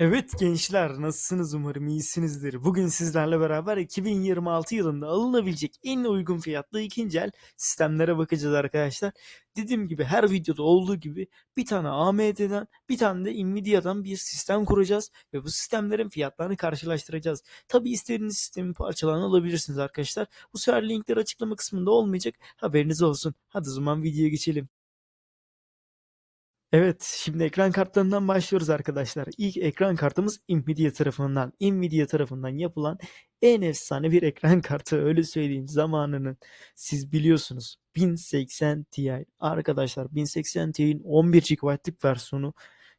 Evet gençler nasılsınız umarım iyisinizdir. Bugün sizlerle beraber 2026 yılında alınabilecek en uygun fiyatlı ikinci el sistemlere bakacağız arkadaşlar. Dediğim gibi her videoda olduğu gibi bir tane AMD'den bir tane de Nvidia'dan bir sistem kuracağız ve bu sistemlerin fiyatlarını karşılaştıracağız. Tabi istediğiniz sistemin parçalarını alabilirsiniz arkadaşlar. Bu sefer linkler açıklama kısmında olmayacak haberiniz olsun. Hadi o zaman videoya geçelim. Evet, şimdi ekran kartlarından başlıyoruz arkadaşlar. İlk ekran kartımız Nvidia tarafından. Nvidia tarafından yapılan en efsane bir ekran kartı öyle söyleyeyim zamanının. Siz biliyorsunuz 1080 Ti. Arkadaşlar 1080 Ti'nin 11 GB'lık versiyonu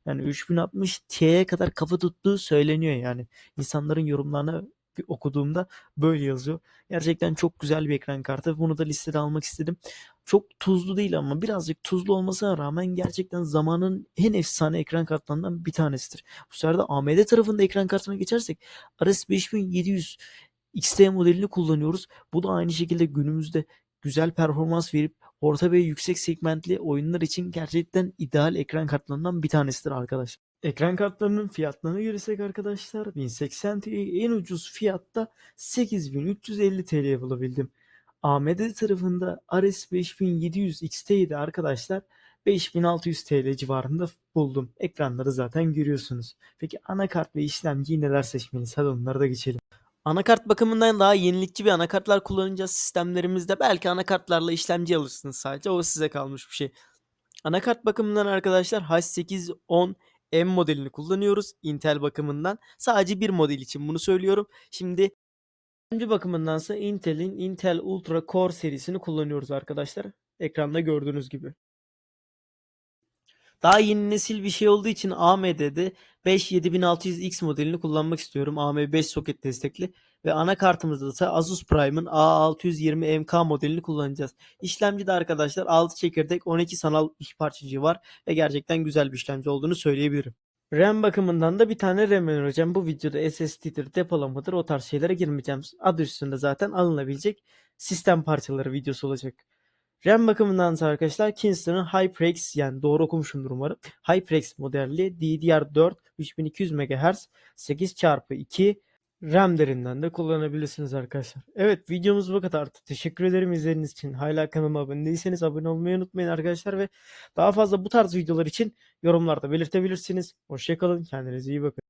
yani 3060 Ti'ye kadar kafa tuttuğu söyleniyor yani. İnsanların yorumlarını okuduğumda böyle yazıyor. Gerçekten çok güzel bir ekran kartı. Bunu da listede almak istedim. Çok tuzlu değil ama birazcık tuzlu olmasına rağmen gerçekten zamanın en efsane ekran kartlarından bir tanesidir. Bu sefer de AMD tarafında ekran kartına geçersek RS 5700 XT modelini kullanıyoruz. Bu da aynı şekilde günümüzde güzel performans verip orta ve yüksek segmentli oyunlar için gerçekten ideal ekran kartlarından bir tanesidir arkadaşlar. Ekran kartlarının fiyatlarına görsek arkadaşlar 1080 Ti'yi en ucuz fiyatta 8350 TL'ye bulabildim. AMD tarafında RS 5700 XT'yi de arkadaşlar 5600 TL civarında buldum. Ekranları zaten görüyorsunuz. Peki anakart ve işlemciyi neler seçmeliyiz? Hadi onlara da geçelim. Anakart bakımından daha yenilikçi bir anakartlar kullanacağız sistemlerimizde. Belki anakartlarla işlemci alırsınız sadece. O size kalmış bir şey. Anakart bakımından arkadaşlar H810 M modelini kullanıyoruz. Intel bakımından. Sadece bir model için bunu söylüyorum. Şimdi işlemci bakımındansa Intel'in Intel Ultra Core serisini kullanıyoruz arkadaşlar. Ekranda gördüğünüz gibi. Daha yeni nesil bir şey olduğu için AMD'de 57600X modelini kullanmak istiyorum. AM5 soket destekli. Ve anakartımızda ise Asus Prime'ın A620MK modelini kullanacağız. İşlemcide arkadaşlar 6 çekirdek 12 sanal iş parçacığı var. Ve gerçekten güzel bir işlemci olduğunu söyleyebilirim. RAM bakımından da bir tane RAM önereceğim. Bu videoda SSD'dir, depolamadır o tarz şeylere girmeyeceğim. Adı üstünde zaten alınabilecek sistem parçaları videosu olacak. RAM bakımından ise arkadaşlar Kingston'ın HyperX yani doğru okumuşumdur umarım. HyperX modelli DDR4 3200 MHz 8x2 RAM'lerinden de kullanabilirsiniz arkadaşlar. Evet videomuz bu kadar. Teşekkür ederim izlediğiniz için. Hala kanalıma abone değilseniz abone olmayı unutmayın arkadaşlar ve daha fazla bu tarz videolar için yorumlarda belirtebilirsiniz. Hoşçakalın. Kendinize iyi bakın.